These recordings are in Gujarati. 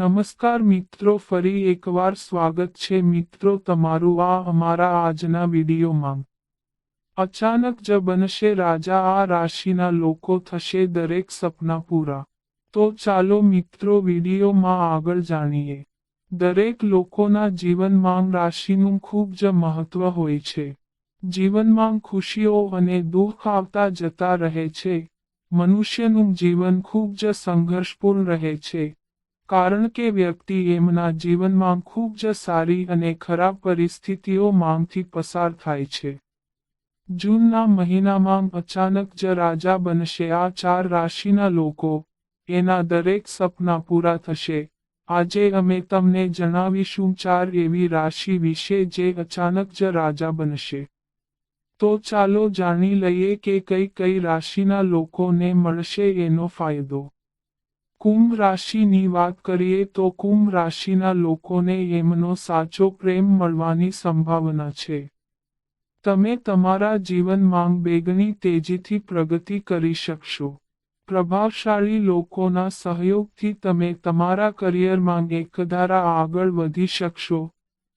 નમસ્કાર મિત્રો, ફરી એકવાર સ્વાગત છે મિત્રો તમારું આ અમારા આજના વિડીયોમાં. અચાનક જ બનશે રાજા, આ રાશિના લોકો થશે દરેક સપના પૂરા. તો ચાલો મિત્રો વિડીયોમાં આગળ જાણીએ. દરેક લોકોના જીવનમાં રાશિનું ખૂબ જ મહત્વ હોય છે. જીવનમાં ખુશીઓ અને દુઃખ આવતા જતા રહે છે. મનુષ્યનું જીવન ખૂબ જ સંઘર્ષપૂર્ણ રહે છે. કારણ કે વ્યક્તિ એમના જીવનમાં ખૂબ જ સારી અને ખરાબ પરિસ્થિતિઓમાંથી પસાર થાય છે. જૂનના મહિનામાં અચાનક જ રાજા બનશે આ ચાર રાશિના લોકો, એના દરેક સપના પૂરા થશે. આજે અમે તમને જણાવીશું ચાર એવી રાશિ વિશે જે અચાનક જ રાજા બનશે. તો ચાલો જાણી લઈએ કે કઈ કઈ રાશિના લોકોને મળશે એનો ફાયદો. કુંભ રાશિની વાત કરીએ તો કુંભ રાશિના લોકોને એમનો સાચો પ્રેમ મળવાની સંભાવના છે. તમે તમારા જીવનમાં બેગની તેજીથી પ્રગતિ કરી શકશો. પ્રભાવશાળી લોકોના સહયોગથી તમે તમારા કરિયરમાં એકધારા આગળ વધી શકશો,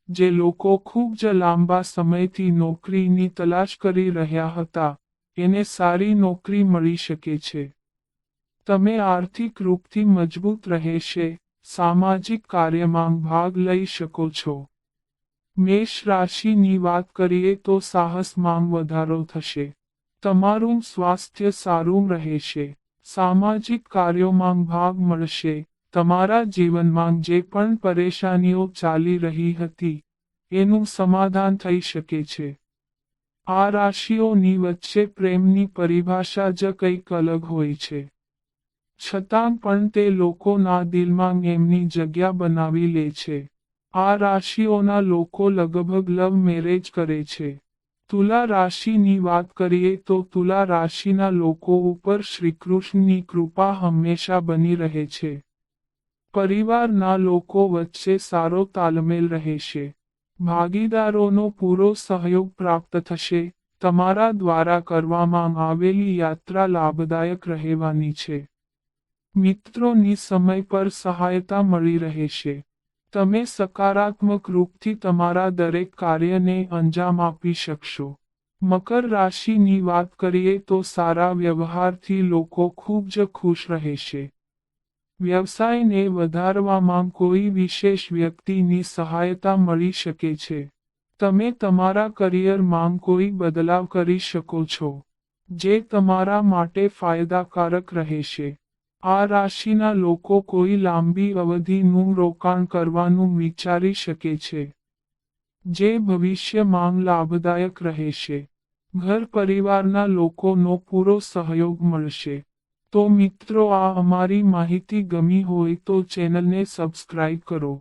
જે લોકો ખૂબ જ લાંબા સમયથી નોકરીની તલાશ કરી રહ્યા હતા, એને સારી નોકરી મળી શકે છે. તમે આર્થિક રૂપથી મજબૂત રહેશે સામાજિક કાર્યમાં ભાગ લઈ શકો છો. મેષ રાશિની વાત કરીએ તો સાહસમાં વધારો થશે. તમારું સ્વાસ્થ્ય સારું રહેશે સામાજિક કાર્યોમાં ભાગ મળશે. તમારા જીવનમાં જે પણ પરેશાનીઓ ચાલી રહી હતી, એનું સમાધાન થઈ શકે છે. આ રાશિઓની વચ્ચે પ્રેમની પરિભાષા જ કંઈક અલગ હોય છે. છતાં પણ તે લોકોના દિલમાં એમની જગ્યા બનાવી લે છે. આ રાશિઓના લોકો લગભગ લવ મેરેજ કરે છે. તુલા રાશિની વાત કરીએ તો તુલા રાશિના લોકો ઉપર શ્રીકૃષ્ણની કૃપા હંમેશા બની રહે છે. પરિવારના લોકો વચ્ચે સારો તાલમેલ રહેશે ભાગીદારોનો પૂરો સહયોગ પ્રાપ્ત થશે. તમારા દ્વારા કરવામાં આવેલી યાત્રા લાભદાયક રહેવાની છે. મિત્રોની સમય પર સહાયતા મળી રહેશે તમે સકારાત્મક રૂપથી તમારા દરેક કાર્યને અંજામ આપી શકશો. મકર રાશિની વાત કરીએ તો સારા વ્યવહારથી લોકો ખૂબ જ ખુશ રહેશે વ્યવસાયને વધારવામાં કોઈ વિશેષ વ્યક્તિની સહાયતા મળી શકે છે. તમે તમારા કરિયરમાં કોઈ બદલાવ કરી શકો છો, જે તમારા માટે ફાયદાકારક રહેશે. આ રાશિના લોકો કોઈ લાંબી અવધિનું રોકાણ કરવાનું વિચારી શકે છે, જે ભવિષ્યમાં લાભદાયક રહેશે. ઘર પરિવારના લોકોનો પૂરો સહયોગ મળશે. તો મિત્રો, આ અમારી માહિતી ગમી હોય તો ચેનલને સબસ્ક્રાઇબ કરો.